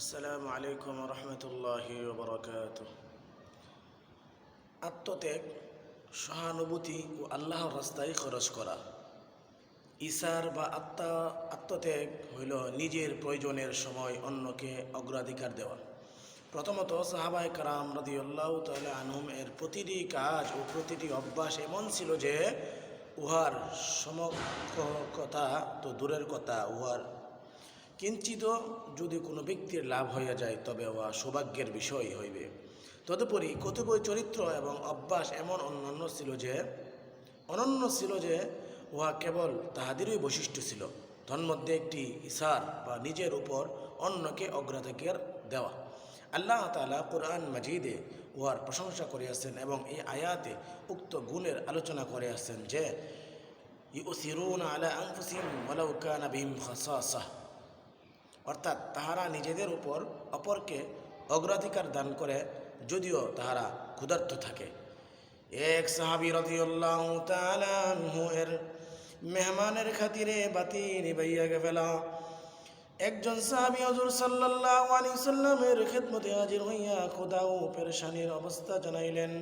আসসালামু আলাইকুম রহমতুল্লাহ বরকাত আত্মত্যাগ, সহানুভূতি ও আল্লাহর রাস্তায় খরচ করা। ইসার বা আত্মা, আত্মত্যাগ হইল নিজের প্রয়োজনের সময় অন্যকে অগ্রাধিকার দেওয়া। প্রথমত সাহাবাই কারাম রদিউল্লাহ তাল্লাহ আনহুম এর প্রতিটি কাজ ও প্রতিটি অভ্যাস এমন ছিল যে, উহার সমকতা তো দূরের কথা, উহার কিঞ্চিত যদি কোনো ব্যক্তির লাভ হইয়া যায়, তবে উহা সৌভাগ্যের বিষয় হইবে। তদুপরি কতিপয় চরিত্র এবং অভ্যাস এমন অন্যান্য ছিল যে, অনন্য ছিল যে, উহা কেবল তাহাদেরই বৈশিষ্ট্য ছিল। তন্মধ্যে একটি ইসার বা নিজের উপর অন্যকে অগ্রাধিকার দেওয়া। আল্লাহ তালা কোরআন মাজিদে উহার প্রশংসা করিয়াছেন এবং এই আয়াতে উক্ত গুণের আলোচনা করিয়াছেন যে, ইউসিরুন আলা আনফুসিহিম ওয়ালাউ কানা বিহিম খাসাসাহ অর্থাৎ তাহারা নিজেদের উপর অপরকে অগ্রাধিকার দান করে, যদিও তাহারা ক্ষুধার্ত থাকে। এক সাহাবি রদিউল্লাহ তালানহু এর মেহমানের খাতিরে বাতি নিবাইয়া গেলা একজন সাহাবি হজুর আলাইহি সাল্লামের খেদমতে হাজির হইয়া খোদা ও পেরেশানির অবস্থা জানাইলেন।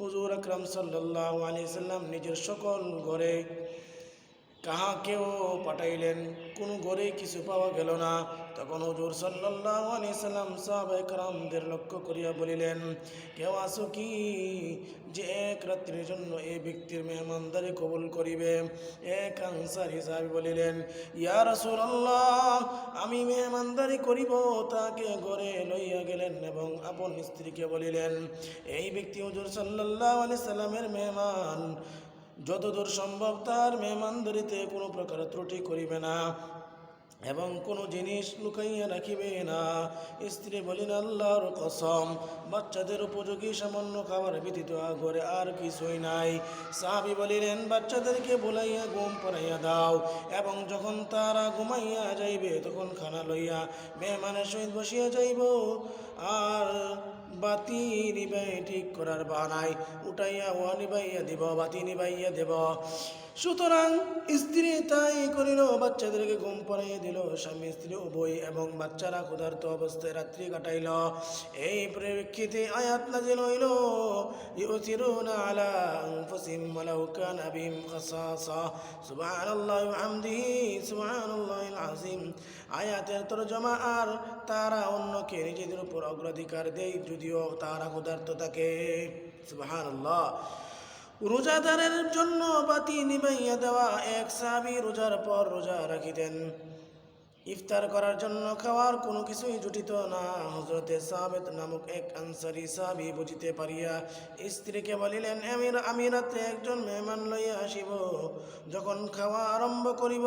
হুজুর আকরাম সাল্লাল্লাহু আলাইহি সাল্লাম নিজের সকল ঘরে কাহাকেও পাঠাইলেন, কোন ঘরে কিছু পাওয়া গেল না। তখন হজুর সাল্লাম সাহাব লক্ষ্য করিয়া বলিলেন, কেউ আসো কি যে এক রাত্রির জন্য এই ব্যক্তির মেহমানদারি কবুল করিবে? এক আনসার হিসাবে বলিলেন, ইয়া রসুল্লাহ আমি মেহমানদারি করিব, তাকে ঘরে লইয়া গেলেন এবং আপন স্ত্রীকে বলিলেন, এই ব্যক্তি হজুর সাল্লাহ আলি সাল্লামের মেহমান যতদূর সম্ভব তার মেহমানদারিতে কোনো প্রকার ত্রুটি করিবে না। এবং কোনো জিনিস লুকাইয়া রাখিবে না। স্ত্রী বলিন আল্লাহর কসম, বাচ্চাদের উপযোগী সামান্য খাবার ব্যতীত ঘরে আর কিছুই নাই। সাহাবি বলিলেন, বাচ্চাদেরকে বলাইয়া, ঘুম পড়াইয়া দাও। এবং যখন তারা ঘুমাইয়া যাইবে, তখন খানা লইয়া মেহমানের সহিত বসিয়া যাইব। আর বাতি নিবাই ঠিক করার বাহানায় উঠাইয়া ও নিবাইয়া দিব, বাতি নিবাইয়া দেব। সুতরাং স্ত্রী তাই করিল, বাচ্চাদেরকে ঘুম পড়াইয়া দিল, স্বামী, স্ত্রী উভয় এবং বাচ্চারা ক্ষুধার্ত অবস্থায় রাত্রি কাটাইল। এই পরিপ্রেক্ষিতে আয়াত নাজিল হইল, ইউসিরুনা আলা আনফুসিহিম ওয়ালাউ কানা বিহিম খাসাসা। সুবহানাল্লাহি ওয়া বিহামদিহি সুবহানাল্লাহিল আযীম। আয়াতের তরজমা আর তারা অন্যকে নিজেদের উপর অগ্রাধিকার দেয় যদিও তারা ক্ষুধার্ত থাকে সুবহানাল্লাহ, রোজাদারের জন্য বাতি নিবাইয়া দেওয়া এক সাবি রোজার পর রোজা রাখিতেন। ইফতার করার জন্য খাওয়ার কোনো কিছুই জুটিত না। হজরতে সাবেত নামক এক আনসারি সাহাবি বুঝিতে পারিয়া স্ত্রীকে বলিলেন, আমির আমি রাত্রে একজন মেহমান লইয়া আসিব। যখন খাওয়া আরম্ভ করিব,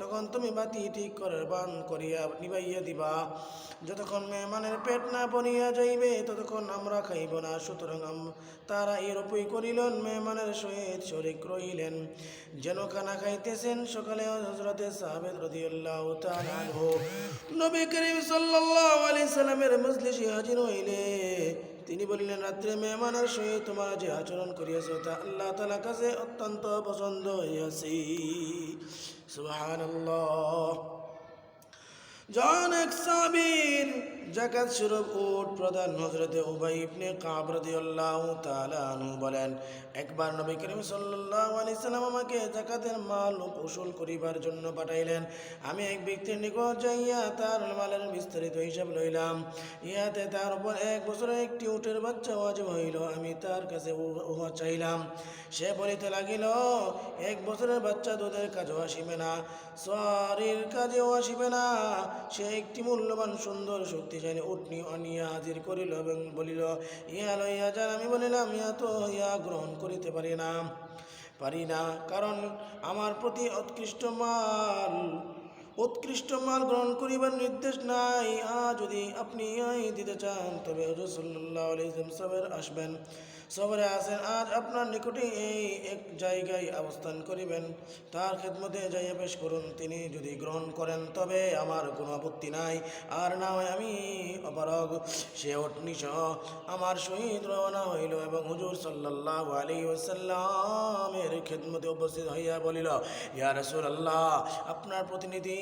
তখন তুমি বাতি ঠিক করার বান করিয়া নিবাইয়া দিবা। যতক্ষণ মেহমানের পেট না ভরিয়া যাইবে, ততক্ষণ আমরা খাইব না। সুতরাং তারা এরূপই করিলেন, মেহমানের সহিত শরিক রহিলেন। যেন খানা খাইতেছেন সকালে হজরতে সাহাবেদ রদিউল্লাহ তাআলাহু নবী করিম সাল্লাল্লাহু আলাইহি সাল্লামের মজলিসে হাজির হইলে তিনি বললেন, রাত্রে মেহমানের সহিত তোমরা যে আচরণ করিয়াছ তা আল্লাহ তালা কাছে অত্যন্ত পছন্দ হইয়াছি। সুবহানাল্লাহ। জন এক সাবির জাকাত স্বরূপ উট প্রধান হজরতে উবাই ইবনে কাব রাদিয়াল্লাহু তাআলা আনহু বলেন, একবার নবী করিম সাল্লাল্লাহু আলাইহি সাল্লাম আমাকে জাকাতের মাল উসুল করিবার জন্য পাঠাইলেন। আমি এক ব্যক্তির নিকট যাইয়া তার মালের বিস্তারিত হিসাব লইলাম। ইহাতে তার উপর এক বছরের একটি উটের বাচ্চা ওয়াজিব হইল। আমি তার কাছে উহা চাইলাম। সে বলিতে লাগিল, এক বছরের বাচ্চা দুধের কাজও আসিবে না। সরির কাজেও আসিবে না। সে একটি মূল্যবান সুন্দর শক্তিশালী উটনি অনিয়া হাজির করিল এবং বলিল, ইহা লইয়া যান আমি বলিলাম ইয়া তো ইহা গ্রহণ করিতে পারি না। পারি না, কারণ আমার প্রতি উৎকৃষ্ট মাল উৎকৃষ্ট মাল গ্রহণ করিবার নির্দেশ নাই। আ যদি আপনি ইহাই দিতে চান, তবে রসুল্লাহ সবের আসবেন, সবরে আসেন। আজ আপনার নিকটে এই এক জায়গায় অবস্থান করিবেন। তার খেদমতে যাইয়া পেশ করুন। তিনি যদি গ্রহণ করেন, তবে আমার কোনো আপত্তি নাই। আর না হয় আমি অপারগ, সে অটনি সহ আমার সহিত রওনা হইল এবং হুজুর সাল্লাহ আলী ওসাল্লামের খেদমতে উপস্থিত হইয়া বলিল, ইয়া রসুল আল্লাহ আপনার প্রতিনিধি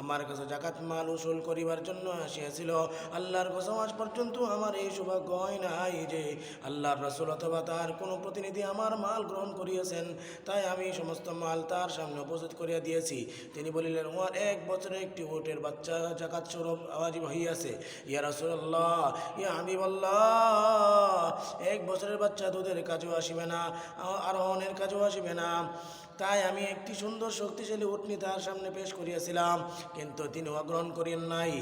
আমার কাছে জাকাত মাল উসুল করিবার জন্য আসিয়াছিল। আল্লাহর কসম, আজ পর্যন্ত আমার এই সৌভাগ্য হয় নাই যে আল্লাহর রাসূল অথবা তার কোনো প্রতিনিধি আমার মাল গ্রহণ করিয়াছেন। তাই আমি সমস্ত মাল তার সামনে উপস্থিত করিয়া দিয়েছি। তিনি বলিলেন, উহার এক বছরে একটি উটের বাচ্চা জাকাত স্বরূপ আওয়াজিব হইয়াছে। ইয়া রাসূলুল্লাহ, ইয়া হাবিবাল্লাহ, এক বছরের বাচ্চা দুধের কাজেও আসিবে না, আরোহণের কাজেও আসিবে না। তাই আমি একটি সুন্দর শক্তিশালী উটনি তার সামনে পেশ করিয়াছিলাম, কিন্তু তিনি উহা গ্রহণ করিয়েন নাই।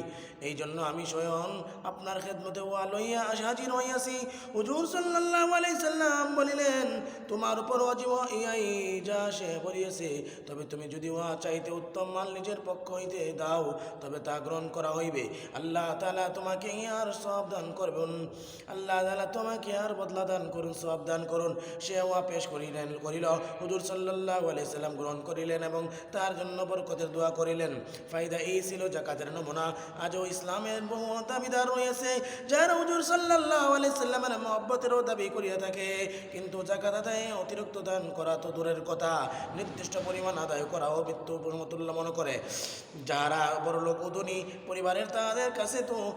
এই জন্য আমি স্বয়ং আপনার খেদমতে উহা লইয়া হাজির হইয়াছি। হুজুর সাল্লাল্লাহু আলাইহি সাল্লাম বলিলেন, তোমার উপর অজীব ইয়াই যা সে বলিয়েছে, তবে তুমি যদি উহা চাইতে উত্তম মাল নিজের পক্ষ হইতে দাও, তবে তা গ্রহণ করা হইবে। আল্লাহ তালা তোমাকে ইয়ার সব দান করবেন। আল্লাহ তালা তোমাকে আর বদলা দান করুন সব দান করুন। সে উহা পেশ করিলেন, করিল, হুজুর সাল্লাল্লাহু আলাইহি সাল্লাম গ্রহণ করিলেন এবং তার জন্য বরকতের দোয়া করিলেন। ফায়দা এই ছিল জাকাতের নমুনা। আজও ইসলামের দাবিদার রয়েছে, যারা হুজুর সাল্লাল্লাহু আলাইহি সাল্লামের মহব্বতেরও দাবি করিয়া থাকে। কিন্তু জাকাত আদায়ে অতিরিক্ত দান করা তো দূরের কথা। নির্দিষ্ট পরিমাণ আদায় করাও মৃত্যু মনে করে। যারা বড় লোক উদনী পরিবারের তাদের কাছে তো